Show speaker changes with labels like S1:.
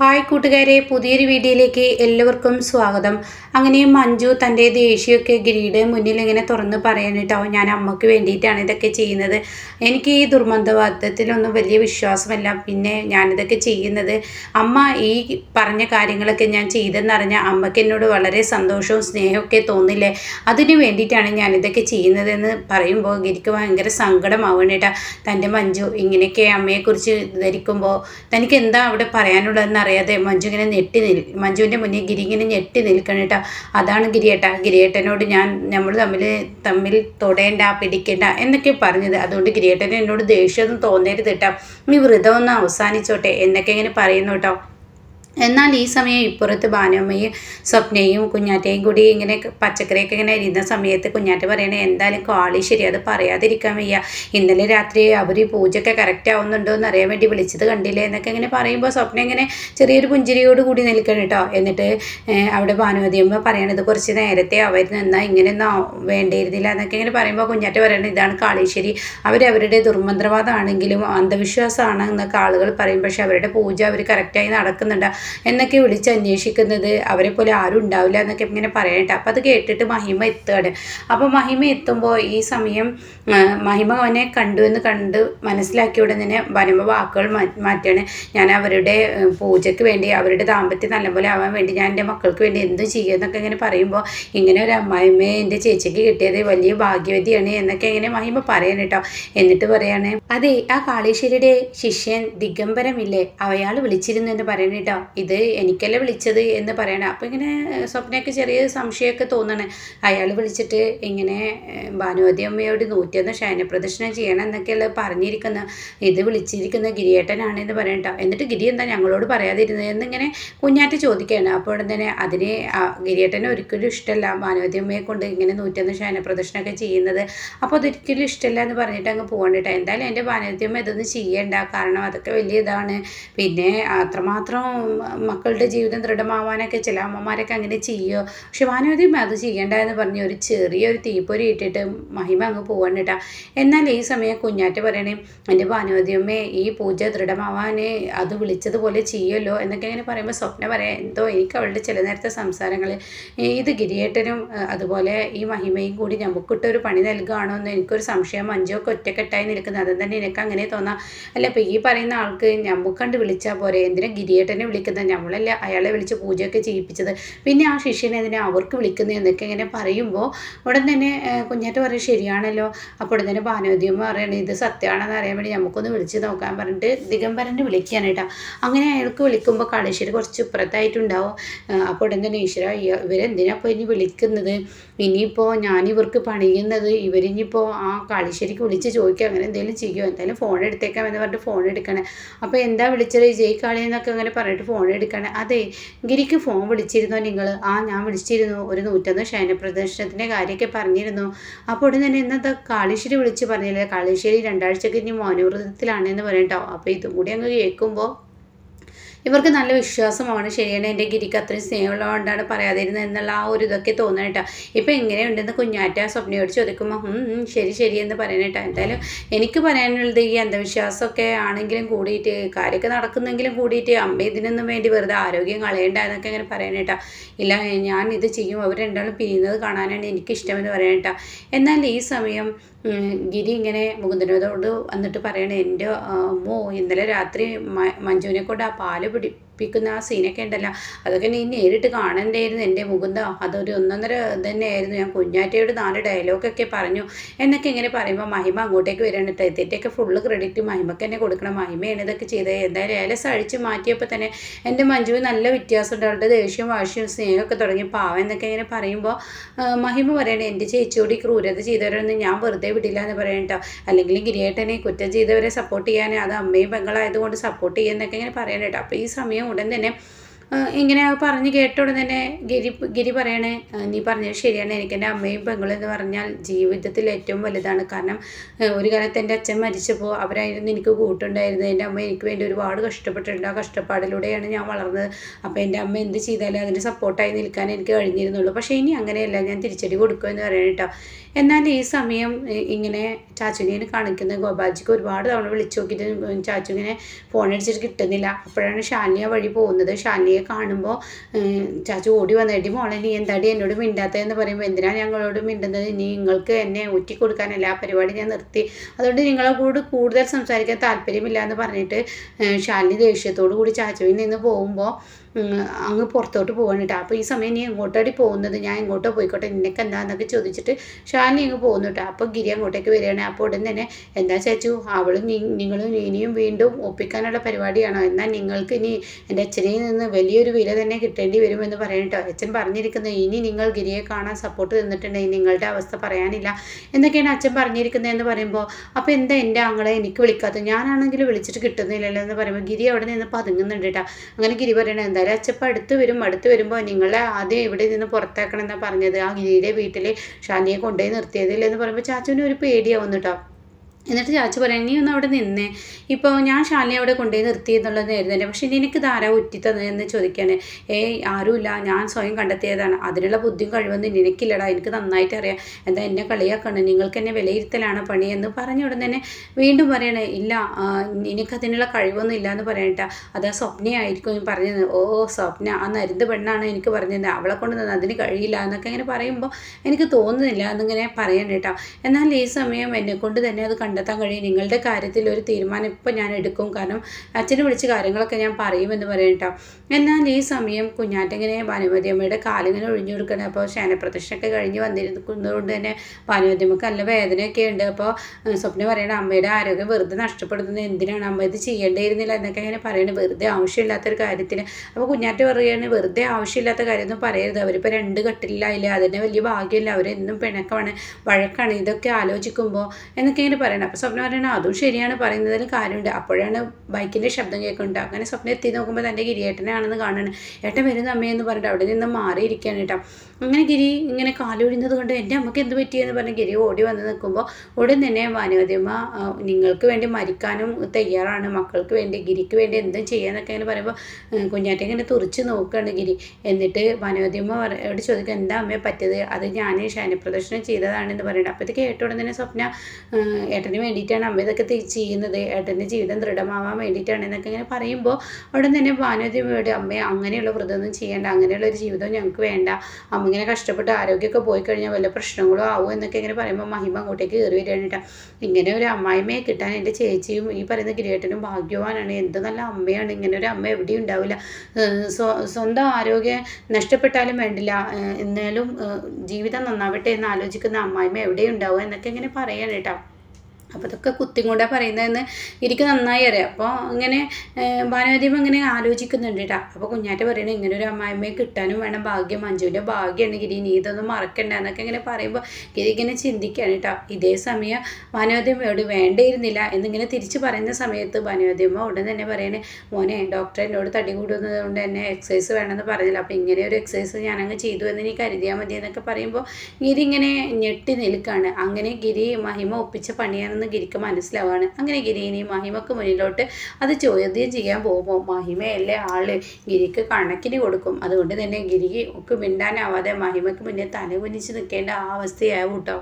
S1: Hi കൂട്ടുകാരെ പുതിയൊരു വീഡിയോയിലേക്ക് എല്ലാവർക്കും സ്വാഗതം. അങ്ങനെ മഞ്ജു തന്റെ ദേഷ്യമൊക്കെ ഗിരിയുടെ മുന്നിൽ ഇങ്ങനെ തുറന്ന് പറയാനിട്ടോ ഞാൻ അമ്മയ്ക്ക് വേണ്ടിയിട്ടാണ് ഇതൊക്കെ ചെയ്യുന്നത്. എനിക്ക് ഈ ദുർമന്ധവാദത്തിലൊന്നും വലിയ വിശ്വാസമല്ല. പിന്നെ ഞാനിതൊക്കെ ചെയ്യുന്നത് അമ്മ ഈ പറഞ്ഞ കാര്യങ്ങളൊക്കെ ഞാൻ ചെയ്തെന്നറിഞ്ഞ അമ്മയ്ക്ക് എന്നോട് വളരെ സന്തോഷവും സ്നേഹമൊക്കെ തോന്നില്ലേ? അതിന് വേണ്ടിയിട്ടാണ് ഞാനിതൊക്കെ ചെയ്യുന്നതെന്ന് പറയുമ്പോൾ ഗിരിക്ക് ഭയങ്കര സങ്കടമാവണം കേട്ടോ തന്റെ മഞ്ജു ഇങ്ങനെയൊക്കെ അമ്മയെക്കുറിച്ച് ധരിക്കുമ്പോൾ തനിക്ക് എന്താ അവിടെ പറയാനുള്ളതെന്ന് അറിയാതെ മഞ്ജു ഇങ്ങനെ ഞെട്ടി നിൽ മഞ്ജുവിന്റെ മുന്നിൽ ഗിരി ഇങ്ങനെ ഞെട്ടി നിൽക്കണം കേട്ടോ അതാണ് ഗിരിയേട്ട. ഗിരിയേട്ടനോട് ഞാൻ നമ്മൾ തമ്മിൽ തമ്മിൽ തൊടേണ്ട പിടിക്കേണ്ട എന്നൊക്കെ പറഞ്ഞത്. അതുകൊണ്ട് ഗിരിയേട്ടന് എന്നോട് ദേഷ്യമൊന്നും തോന്നരുത് കേട്ടോ ഈ വ്രതമൊന്നും അവസാനിച്ചോട്ടെ എന്നൊക്കെ ഇങ്ങനെ പറയുന്നു കേട്ടോ എന്നാൽ ഈ സമയം ഇപ്പുറത്ത് ഭാനുമ്മയും സ്വപ്നയും കുഞ്ഞാറ്റയും കൂടി ഇങ്ങനെ പച്ചക്കറിയൊക്കെ ഇങ്ങനെ ഇരുന്ന സമയത്ത് കുഞ്ഞാറ്റ പറയണേ എന്തായാലും കാളി ശരി അത് പറയാതിരിക്കാൻ വയ്യ. ഇന്നലെ രാത്രി അവർ ഈ പൂജയൊക്കെ കറക്റ്റ് ആവുന്നുണ്ടോ എന്ന് അറിയാൻ വേണ്ടി വിളിച്ചത് കണ്ടില്ലേ? എന്നൊക്കെ ഇങ്ങനെ പറയുമ്പോൾ സ്വപ്ന ഇങ്ങനെ ചെറിയൊരു പുഞ്ചിരിയോട് കൂടി നിൽക്കണം കേട്ടോ എന്നിട്ട് അവിടെ ഭാനുമതിയമ്മ പറയണത് കുറച്ച് നേരത്തെ അവർ നിന്നാൽ ഇങ്ങനെയൊന്നും വേണ്ടിയിരുന്നില്ല എന്നൊക്കെ ഇങ്ങനെ പറയുമ്പോൾ കുഞ്ഞാറ്റ പറയണത് ഇതാണ് കാളീശ്വരി അവരവരുടെ ദുർമന്ത്രവാദമാണെങ്കിലും അന്ധവിശ്വാസമാണ് എന്നൊക്കെ ആളുകൾ പറയും. പക്ഷേ അവരുടെ പൂജ അവർ കറക്റ്റായി നടക്കുന്നുണ്ട്. എന്നൊക്കെ വിളിച്ച് അന്വേഷിക്കുന്നത്. അവരെ പോലെ ആരും ഉണ്ടാവില്ല എന്നൊക്കെ ഇങ്ങനെ പറയട്ടെ അപ്പം അത് കേട്ടിട്ട് മഹിമ എത്തുകയാണ്. അപ്പോൾ മഹിമ എത്തുമ്പോൾ ഈ സമയം മഹിമ അവനെ കണ്ടു എന്ന് കണ്ട് മനസ്സിലാക്കിയ ഉടനെ തന്നെ വനമ വാക്കുകൾ മാറ്റുകയാണ്. ഞാൻ അവരുടെ പൂജയ്ക്ക് വേണ്ടി അവരുടെ ദാമ്പത്യം നല്ലപോലെ ആവാൻ വേണ്ടി ഞാൻ എന്റെ മക്കൾക്ക് വേണ്ടി എന്തും ചെയ്യും എന്നൊക്കെ ഇങ്ങനെ പറയുമ്പോൾ ഇങ്ങനെ ഒരു അമ്മായിമ്മയെ എന്റെ ചേച്ചിക്ക് കിട്ടിയത് വലിയ ഭാഗ്യവതിയാണ് എന്നൊക്കെ ഇങ്ങനെ മഹിമ പറയാൻ കേട്ടോ എന്നിട്ട് പറയാണ് അതെ ആ കാളീശ്വരിയുടെ ശിഷ്യൻ ദിഗംബരമില്ലേ? അയാൾ വിളിച്ചിരുന്നു എന്ന് പറയണ കേട്ടോ ഇത് എനിക്കല്ലേ വിളിച്ചത് എന്ന് പറയണം. അപ്പോൾ ഇങ്ങനെ സ്വപ്നയ്ക്ക് ചെറിയ സംശയമൊക്കെ തോന്നണേ. അയാൾ വിളിച്ചിട്ട് ഇങ്ങനെ ഭാനുവതി അമ്മയോട് നൂറ്റിയൊന്ന് ശയനപ്രദക്ഷിണം ചെയ്യണം എന്നൊക്കെയല്ലേ പറഞ്ഞിരിക്കുന്ന. ഇത് വിളിച്ചിരിക്കുന്ന ഗിരിയേട്ടനാണ് എന്ന് പറയട്ടോ എന്നിട്ട് ഗിരി എന്താ ഞങ്ങളോട് പറയാതിരുന്നത് എന്നിങ്ങനെ കുഞ്ഞാറ്റ് ചോദിക്കുകയാണ് അപ്പോൾ ഉടൻ തന്നെ അതിന് ഗിരിയേട്ടന് ഒരിക്കലും ഇഷ്ടമല്ല ഭാനുവതി അമ്മയെ കൊണ്ട് ഇങ്ങനെ നൂറ്റിയൊന്ന് ശയനപ്രദക്ഷിണമൊക്കെ ചെയ്യുന്നത്. അപ്പോൾ അതൊരിക്കലും ഇഷ്ടമല്ല എന്ന് പറഞ്ഞിട്ട് അങ്ങ് പോകണ്ടിട്ടോ എന്തായാലും എന്റെ ഭാനുവതി അമ്മ ഇതൊന്നും ചെയ്യണ്ട. കാരണം അതൊക്കെ വലിയ ഇതാണ്. പിന്നെ അത്രമാത്രം മക്കളുടെ ജീവിതം ദൃഢമാവാനൊക്കെ ചില അമ്മമാരൊക്കെ അങ്ങനെ ചെയ്യുമോ പക്ഷെ ഭാനുവതി അത് ചെയ്യേണ്ട എന്ന് പറഞ്ഞ് ഒരു ചെറിയൊരു തീപ്പൊരി ഇട്ടിട്ട് മഹിമ അങ്ങ് പോവാണ് എന്നാൽ ഈ സമയം കുഞ്ഞാറ്റ് പറയണേ എന്റെ ഭാനുവതിയമ്മേ ഈ പൂജ ദൃഢമാവാൻ അത് വിളിച്ചതുപോലെ ചെയ്യുമല്ലോ എന്നൊക്കെ ഇങ്ങനെ പറയുമ്പോൾ സ്വപ്ന പറയാം എന്തോ എനിക്ക് അവളുടെ ചില നേരത്തെ സംസാരങ്ങൾ ഇത് ഗിരിയേട്ടനും അതുപോലെ ഈ മഹിമയും കൂടി നമുക്കിട്ടൊരു പണി നൽകുകയാണോ എന്ന് എനിക്കൊരു സംശയം. അഞ്ചോ ഒറ്റക്കെട്ടായി നിൽക്കുന്നത് അതും തന്നെ എനിക്ക് അങ്ങനെ തോന്നാം. അല്ല ഇപ്പം ഈ പറയുന്ന ആൾക്ക് നമുക്കണ്ട് വിളിച്ചാൽ പോരെ? എന്തിനാ ഗിരിയേട്ടനെ വിളിക്കുന്നത് നമ്മളല്ല അയാളെ വിളിച്ച് പൂജയൊക്കെ ചെയ്യിപ്പിച്ചത്. പിന്നെ ആ ശിഷ്യനെ അതിനെ അവർക്ക് വിളിക്കുന്നത് എന്നൊക്കെ ഇങ്ങനെ പറയുമ്പോൾ ഉടൻ തന്നെ കുഞ്ഞാറ്റ പറയും ശരിയാണല്ലോ. അപ്പോൾ ഉടൻ തന്നെ ഭാനുവതിയമ്മ പറയണം ഇത് സത്യമാണെന്ന് അറിയാൻ വേണ്ടി നമുക്കൊന്ന് വിളിച്ച് നോക്കാൻ പറഞ്ഞിട്ട് ദിഗംബരനെ വിളിക്കുകയാണ് കേട്ടോ. അങ്ങനെ അയാൾക്ക് വിളിക്കുമ്പോൾ കാളേശ്വരി കുറച്ച് ഇപ്പുറത്തായിട്ടുണ്ടാവും. അപ്പോൾ ഉടൻ തന്നെ ഈശ്വര ഇവരെന്തിനാ ഇപ്പോൾ ഇനി വിളിക്കുന്നത്? ഇനിയിപ്പോൾ ഞാൻ ഇവർക്ക് പണിയുന്നത് ഇവരിഞ്ഞിപ്പോൾ ആ കാളിശ്ശേരിക്ക് വിളിച്ച് ചോദിക്കുക അങ്ങനെ എന്തെങ്കിലും ചെയ്യുമോ എന്തായാലും ഫോൺ എടുത്തേക്കാം എന്ന് പറഞ്ഞിട്ട് ഫോൺ എടുക്കണേ. അപ്പോൾ എന്താ വിളിച്ചത്? ജയ് കാളി എന്നൊക്കെ അങ്ങനെ പറഞ്ഞിട്ട് ഫോൺ എടുക്കണേ അതെ ഗിരിക്ക് ഫോൺ വിളിച്ചിരുന്നോ നിങ്ങൾ ആ ഞാൻ വിളിച്ചിരുന്നു. ഒരു നൂറ്റൊന്ന് ശയന പ്രദർശനത്തിന്റെ കാര്യമൊക്കെ പറഞ്ഞിരുന്നു. അപ്പോൾ ഉടനെ തന്നെ ഇന്നത്തെ കാളിശ്ശേരി വിളിച്ച് പറഞ്ഞില്ലേ? കാളിശ്ശേരി രണ്ടാഴ്ചക്ക് ഇനി മോനവ്രതത്തിലാണെന്ന് പറയട്ടോ. അപ്പോൾ ഇതും കൂടി അങ്ങ് കേൾക്കുമ്പോൾ ഇവർക്ക് നല്ല വിശ്വാസമാണ്. ശരിയാണ് എന്റെ ഗിരിക്ക് അത്രയും സ്നേഹമുള്ളതുകൊണ്ടാണ് പറയാതിരുന്നത് എന്നുള്ള ആ ഒരു ഇതൊക്കെ തോന്നണേട്ടാ ഇപ്പം എങ്ങനെയുണ്ടെന്ന് കുഞ്ഞാറ്റ സ്വപ്നയോട് ചോദിക്കുമ്പോൾ ശരി ശരി എന്ന് പറയണേട്ടാ എന്തായാലും എനിക്ക് പറയാനുള്ളത് ഈ അന്ധവിശ്വാസമൊക്കെ ആണെങ്കിലും കൂടിയിട്ട് കാര്യമൊക്കെ നടക്കുന്നെങ്കിലും കൂടിയിട്ട് അമ്മ ഇതിനൊന്നും വേണ്ടി വെറുതെ ആരോഗ്യം കളയണ്ട എന്നൊക്കെ ഇങ്ങനെ പറയാനേട്ടാ ഇല്ല ഞാൻ ഇത് ചെയ്യും. അവർ രണ്ടാളും പിരിയുന്നത് കാണാനാണ് എനിക്കിഷ്ടമെന്ന് പറയാനേട്ടാ എന്നാൽ ഈ സമയം ഗിരി ഇങ്ങനെ മുകുന്ദനോട് വന്നിട്ട് പറയണേ എന്റെ അമ്മോ ഇന്നലെ രാത്രി മഞ്ജുവിനെ കൊണ്ട് ആ പാൽ പിടി പ്പിക്കുന്ന ആ സീനൊക്കെ ഉണ്ടല്ലോ. അതൊക്കെ നീ നേരിട്ട് കാണണ്ടായിരുന്നു എന്റെ മുകുന്ദ. അതൊരു ഒന്നൊന്നര തന്നെയായിരുന്നു. ഞാൻ കുഞ്ഞാറ്റയോട് നാല് ഡയലോഗൊക്കെ പറഞ്ഞു. എന്നൊക്കെ ഇങ്ങനെ പറയുമ്പോൾ മഹിമ അങ്ങോട്ടേക്ക് വരികയാണ്. തെറ്റൊക്കെ ഫുള്ള് ക്രെഡിറ്റ് മഹിമയ്ക്ക് തന്നെ കൊടുക്കണം. മഹിമയാണ് ഇതൊക്കെ ചെയ്തത്. എന്തായാലും ഏലസ് അഴിച്ച് മാറ്റിയപ്പോൾ തന്നെ എന്റെ മഞ്ജുവിന് നല്ല വ്യത്യാസമുണ്ട്. അവളുടെ ദേഷ്യം വാശിയും സ്നേഹമൊക്കെ തുടങ്ങി. പാവ എന്നൊക്കെ ഇങ്ങനെ പറയുമ്പോൾ മഹിമ പറയണേ എന്റെ ചേച്ചിയോട് ഈ ക്രൂരത ചെയ്തവരൊന്നും ഞാൻ വെറുതെ വിടില്ല എന്ന് പറയണം കേട്ടോ അല്ലെങ്കിൽ ഗിരിയേട്ടനെ കുറ്റം ചെയ്തവരെ സപ്പോർട്ട് ചെയ്യാൻ അത് അമ്മയും പെങ്ങളായതുകൊണ്ട് സപ്പോർട്ട് ചെയ്യുന്നൊക്കെ ഇങ്ങനെ പറയണം കേട്ടോ അപ്പോൾ ഈ സമയം ഉടൻ തന്നെ ഇങ്ങനെ പറഞ്ഞ് കേട്ട ഉടനെ തന്നെ ഗിരി ഗിരി പറയണേ നീ പറഞ്ഞത് ശരിയാണ്. എനിക്ക് എന്റെ അമ്മയും പെങ്ങളും എന്ന് പറഞ്ഞാൽ ജീവിതത്തിൽ ഏറ്റവും വലുതാണ്. കാരണം ഒരു കാലത്ത് എന്റെ അച്ഛൻ മരിച്ചപ്പോൾ അവരായിരുന്നു എനിക്ക് കൂട്ടുണ്ടായിരുന്നത്. എന്റെ അമ്മ എനിക്ക് വേണ്ടി ഒരുപാട് കഷ്ടപ്പെട്ടിട്ടുണ്ട്. ആ കഷ്ടപ്പാടിലൂടെയാണ് ഞാൻ വളർന്നത്. അപ്പോൾ എന്റെ അമ്മ എന്ത് ചെയ്താലും അതിന് സപ്പോർട്ടായി നിൽക്കാൻ എനിക്ക് കഴിഞ്ഞിരുന്നുള്ളൂ. പക്ഷേ ഇനി അങ്ങനെയല്ല. ഞാൻ തിരിച്ചടി കൊടുക്കുമെന്ന് പറയണം കേട്ടോ. എന്നാൽ ഈ സമയം ഇങ്ങനെ ചാച്ചുവിനെ കാണിക്കുന്ന ഗോപാജിക്ക് ഒരുപാട് തവണ വിളിച്ചു നോക്കിയിട്ട് ചാച്ചു ഇങ്ങനെ ഫോൺ അടിച്ചിട്ട് കിട്ടുന്നില്ല. അപ്പോഴാണ് ഷാനിയ വഴി പോകുന്നത്. ഷാനിയെ കാണുമ്പോൾ ഏഹ്, ചാച്ചു ഓടി വന്നിട്ട് മോളെ നീ എന്താടി എന്നോട് മിണ്ടാത്തതെന്ന് പറയുമ്പോൾ എന്തിനാണ് ഞങ്ങളോട് മിണ്ടുന്നത്? ഇനി നിങ്ങൾക്ക് എന്നെ ഊറ്റി കൊടുക്കാനല്ല ആ പരിപാടി ഞാൻ നിർത്തി. അതുകൊണ്ട് നിങ്ങളെ കൂടെ കൂടുതൽ സംസാരിക്കാൻ താല്പര്യമില്ല എന്ന് പറഞ്ഞിട്ട് ഷാലിനി ദേഷ്യത്തോടു കൂടി ചാച്ചുവിൽ നിന്ന് പോകുമ്പോൾ അങ്ങ് പുറത്തോട്ട് പോകാൻ കേട്ടോ അപ്പോൾ ഈ സമയം നീ എങ്ങോട്ടാടി പോകുന്നത്? ഞാൻ എങ്ങോട്ടോ പോയിക്കോട്ടെ? നിനക്ക് എന്താന്നൊക്കെ ചോദിച്ചിട്ട് ഷാലിനി അങ്ങ് പോകുന്നു കേട്ടോ അപ്പോൾ ഗിരി അങ്ങോട്ടേക്ക് വരികയാണ്. അപ്പോൾ ഉടൻ തന്നെ എന്താ ചേച്ചു? അവളും നിങ്ങളും ഇനിയും വീണ്ടും ഒപ്പിക്കാനുള്ള പരിപാടിയാണോ? എന്നാൽ നിങ്ങൾക്ക് ഇനി എന്റെ അച്ഛനിൽ നിന്ന് വലിയൊരു വില തന്നെ കിട്ടേണ്ടി വരുമെന്ന് പറയണം കേട്ടോ അച്ഛൻ പറഞ്ഞിരിക്കുന്നത് ഇനി നിങ്ങൾ ഗിരിയെ കാണാൻ സപ്പോർട്ട് തന്നിട്ടുണ്ടെങ്കിൽ നിങ്ങളുടെ അവസ്ഥ പറയാനില്ല എന്നൊക്കെയാണ് അച്ഛൻ പറഞ്ഞിരിക്കുന്നത് എന്ന് പറയുമ്പോൾ അപ്പോൾ എന്താ എന്റെ ആങ്ങളെ എനിക്ക് വിളിക്കാത്തത്? ഞാനാണെങ്കിൽ വിളിച്ചിട്ട് കിട്ടുന്നില്ലല്ലോ എന്ന് പറയുമ്പോൾ ഗിരി അവിടെ നിന്ന് പതുങ്ങുന്നുണ്ട് കേട്ടോ അങ്ങനെ ഗിരി പറയണത് എന്തായാലും അച്ഛപ്പം അടുത്ത് വരും അടുത്ത് വരുമ്പോൾ നിങ്ങളെ ആദ്യം ഇവിടെ നിന്ന് പുറത്താക്കണം എന്നാണ് പറഞ്ഞത്. ആ ഗിരിയുടെ വീട്ടിൽ ഷാനിയെ കൊണ്ടുപോയി നിർത്തിയതില്ലെന്ന് പറയുമ്പോൾ ചാച്ചുവിന് ഒരു പേടിയാവുന്നു കേട്ടോ എന്നിട്ട് ചാച്ച പറയാൻ നീ ഒന്ന് അവിടെ നിന്നേ. ഇപ്പോൾ ഞാൻ ശാലിനെ അവിടെ കൊണ്ടുപോയി നിർത്തി എന്നുള്ളതായിരുന്നു തന്നെ പക്ഷേ നിനക്ക് ധാരാ ഉറ്റി തന്നതെന്ന് ചോദിക്കാണ്. ഏയ് ആരുമില്ല. ഞാൻ സ്വയം കണ്ടെത്തിയതാണ്. അതിനുള്ള ബുദ്ധിയും കഴിവൊന്നും നിനക്കില്ലടാ എനിക്ക് നന്നായിട്ട് അറിയാം. എന്താ എന്നെ കളിയാക്കണം? നിങ്ങൾക്ക് എന്നെ വിലയിരുത്തലാണ് പണി എന്ന് പറഞ്ഞ ഉടൻ തന്നെ വീണ്ടും പറയണേ ഇല്ല എനിക്കതിനുള്ള കഴിവൊന്നും ഇല്ല എന്ന് പറയണ്ട അത് ആ സ്വപ്നയായിരിക്കും പറഞ്ഞത്. ഓ സ്വപ്ന ആ നരുന്ന് പെണ്ണാണ് എനിക്ക് പറഞ്ഞത്. അവളെ കൊണ്ട് തന്നെ അതിന് കഴിയില്ല എന്നൊക്കെ ഇങ്ങനെ പറയുമ്പോൾ എനിക്ക് തോന്നുന്നില്ല എന്നിങ്ങനെ പറയണ്ട കേട്ടോ എന്നാൽ ഈ സമയം എന്നെ കൊണ്ട് തന്നെ അത് കണ്ടെത്താൻ കഴിയും നിങ്ങളുടെ കാര്യത്തിൽ ഒരു തീരുമാനം ഇപ്പം ഞാൻ എടുക്കും. കാരണം അച്ഛനെ വിളിച്ച് കാര്യങ്ങളൊക്കെ ഞാൻ പറയുമെന്ന് പറയട്ടോ എന്നാൽ ഈ സമയം കുഞ്ഞാറ്റിങ്ങനെ ഭാനുമതിയമ്മയുടെ കാലിങ്ങനെ ഒഴിഞ്ഞു കൊടുക്കണം. അപ്പോൾ ശയനപ്രദക്ഷിണമൊക്കെ കഴിഞ്ഞ് വന്നിരിക്കുന്നതുകൊണ്ട് തന്നെ ഭാനുമതിയമ്മക്ക് നല്ല വേദനയൊക്കെ ഉണ്ട്. അപ്പോൾ സ്വപ്ന പറയണ അമ്മയുടെ ആരോഗ്യം വെറുതെ നഷ്ടപ്പെടുന്നത് എന്തിനാണ്? അമ്മ ഇത് ചെയ്യേണ്ടിയിരുന്നില്ല എന്നൊക്കെ ഇങ്ങനെ പറയണത് വെറുതെ ആവശ്യമില്ലാത്തൊരു കാര്യത്തിന് അപ്പോൾ കുഞ്ഞാറ്റ് പറയുകയാണ് വെറുതെ ആവശ്യമില്ലാത്ത കാര്യമൊന്നും പറയരുത്. അവരിപ്പോൾ രണ്ട് കെട്ടിലായില്ല അതിന്റെ വലിയ ഭാഗ്യമില്ല. അവരെന്നും പിണക്കമാണ് വഴക്കാണ്. ഇതൊക്കെ ആലോചിക്കുമ്പോൾ എന്നൊക്കെ ഇങ്ങനെ പറയണം. അപ്പോൾ സ്വപ്ന പറയണം അതും ശരിയാണ് പറയുന്നതിൽ കാര്യമുണ്ട്. അപ്പോഴാണ് ബൈക്കിന്റെ ശബ്ദം കേൾക്കുന്നുണ്ട് അങ്ങനെ സ്വപ്നം എത്തി നോക്കുമ്പോൾ തന്റെ ഗിരിയേട്ടനാണെന്ന് കാണുന്നത് ഏട്ടൻ വരുന്ന അമ്മയെന്ന് പറഞ്ഞിട്ട് അവിടെ നിന്ന് മാറിയിരിക്കുകയാണ് കേട്ടോ. അങ്ങനെ ഗിരി ഇങ്ങനെ കാലൊഴിഞ്ഞത് കൊണ്ട് എന്റെ അമ്മയ്ക്ക് എന്ത് പറ്റിയെന്ന് പറഞ്ഞ് ഗിരി ഓടി വന്ന് നിൽക്കുമ്പോൾ ഉടൻ തന്നെ ഭാനുവതിയമ്മ നിങ്ങൾക്ക് വേണ്ടി മരിക്കാനും തയ്യാറാണ്. മക്കൾക്ക് വേണ്ടി ഗിരിക്ക് വേണ്ടി എന്തും ചെയ്യാന്നൊക്കെ ഇങ്ങനെ പറയുമ്പോൾ കുഞ്ഞാറ്റ ഇങ്ങനെ തുറിച്ച് നോക്കുകയാണ് ഗിരി. എന്നിട്ട് ഭാനുവതിയമ്മ അവിടെ ചോദിക്കുക എന്താ അമ്മയെ പറ്റിയത്? അത് ഞാൻ ശയനപ്രദർശനം ചെയ്തതാണെന്ന് പറയുന്നത് അപ്പോൾ ഇത് കേട്ട തന്നെ സ്വപ്ന ആ, ഏട്ടന് വേണ്ടിയിട്ടാണ് അമ്മ ഇതൊക്കെ ചെയ്യുന്നത്. ഏട്ടന്റെ ജീവിതം ദൃഢമാവാൻ വേണ്ടിയിട്ടാണ് എന്നൊക്കെ ഇങ്ങനെ പറയുമ്പോൾ ഉടൻ തന്നെ ഭാനുവതിയമ്മയോട് അമ്മയെ അങ്ങനെയുള്ള വ്രതമൊന്നും ചെയ്യേണ്ട. അങ്ങനെയുള്ള ഒരു ജീവിതം ഞങ്ങൾക്ക് വേണ്ട. അമ്മ ഇങ്ങനെ കഷ്ടപ്പെട്ട് ആരോഗ്യമൊക്കെ പോയി കഴിഞ്ഞാൽ വല്ല പ്രശ്നങ്ങളോ ആവും എന്നൊക്കെ ഇങ്ങനെ പറയുമ്പോൾ മഹിമ അങ്ങോട്ടേക്ക് കയറി വരികയാണ് കേട്ടോ. ഇങ്ങനെ ഒരു അമ്മായിമ്മയെ കിട്ടാൻ എന്റെ ചേച്ചിയും ഈ പറയുന്ന ഗിരിയേട്ടനും ഭാഗ്യവാനാണ്. എന്ത് നല്ല അമ്മയാണ്. ഇങ്ങനെ ഒരു അമ്മ എവിടെയും ഉണ്ടാവില്ല. സ്വന്തം ആരോഗ്യം നഷ്ടപ്പെട്ടാലും വേണ്ടില്ല. എന്നാലും ജീവിതം നന്നാവട്ടെ എന്ന് ആലോചിക്കുന്ന അമ്മായിമ്മ എവിടെയും ഉണ്ടാവുക എന്നൊക്കെ ഇങ്ങനെ പറയാണ് കേട്ടോ. അപ്പോൾ ഇതൊക്കെ കുത്തിങ്ങോട്ടാ പറയുന്നതെന്ന് എനിക്ക് നന്നായി അറിയാം. അപ്പോൾ ഇങ്ങനെ ഭാനുവദ്യം ഇങ്ങനെ ആലോചിക്കുന്നുണ്ട് കേട്ടോ അപ്പോൾ കുഞ്ഞാറ്റ പറയണേ ഇങ്ങനെ ഒരു അമ്മായിമ്മയെ കിട്ടാനും വേണം ഭാഗ്യം. മഞ്ജുവിന്റെ ഭാഗ്യമാണ് ഗിരി. നീ ഇതൊന്നും മറക്കണ്ട. എന്നൊക്കെ ഇങ്ങനെ പറയുമ്പോൾ ഗിരി ഇങ്ങനെ ചിന്തിക്കുകയാണ് കേട്ടോ ഇതേ സമയം ഭാനുവദ്യമ്മയോട് വേണ്ടിയിരുന്നില്ല എന്നിങ്ങനെ തിരിച്ച് പറയുന്ന സമയത്ത് ഭാനുവദ്യമ്മ ഉടൻ തന്നെ പറയണേ മോനെ ഡോക്ടർ എന്നോട് തടി കൂടുന്നത് കൊണ്ട് തന്നെ എക്സസൈസ് വേണമെന്ന് പറഞ്ഞില്ല. അപ്പോൾ ഇങ്ങനെ ഒരു എക്സസൈസ് ഞാനങ്ങ് ചെയ്തു എന്ന് നീ കരുതിയാൽ മതി എന്നൊക്കെ പറയുമ്പോൾ ഗിരി ഇങ്ങനെ ഞെട്ടി നിൽക്കുകയാണ് അങ്ങനെ ഗിരി മഹിമ ഒപ്പിച്ച പണിയാണെന്ന് ഗിരിക്ക് മനസ്സിലാവുകയാണ് അങ്ങനെ ഗിരി ഇനി മഹിമക്ക് മുന്നിലോട്ട് അത് ചോദ്യം ചെയ്യാൻ പോകുമ്പോൾ മഹിമയല്ലേ ആൾ? ഗിരിക്ക് കണക്കിന് കൊടുക്കും. അതുകൊണ്ട് തന്നെ ഗിരിക്ക് മിണ്ടാനാവാതെ മഹിമക്ക് മുന്നേ തലകുനിച്ച് നിൽക്കേണ്ട ആ അവസ്ഥയാവും കേട്ടോ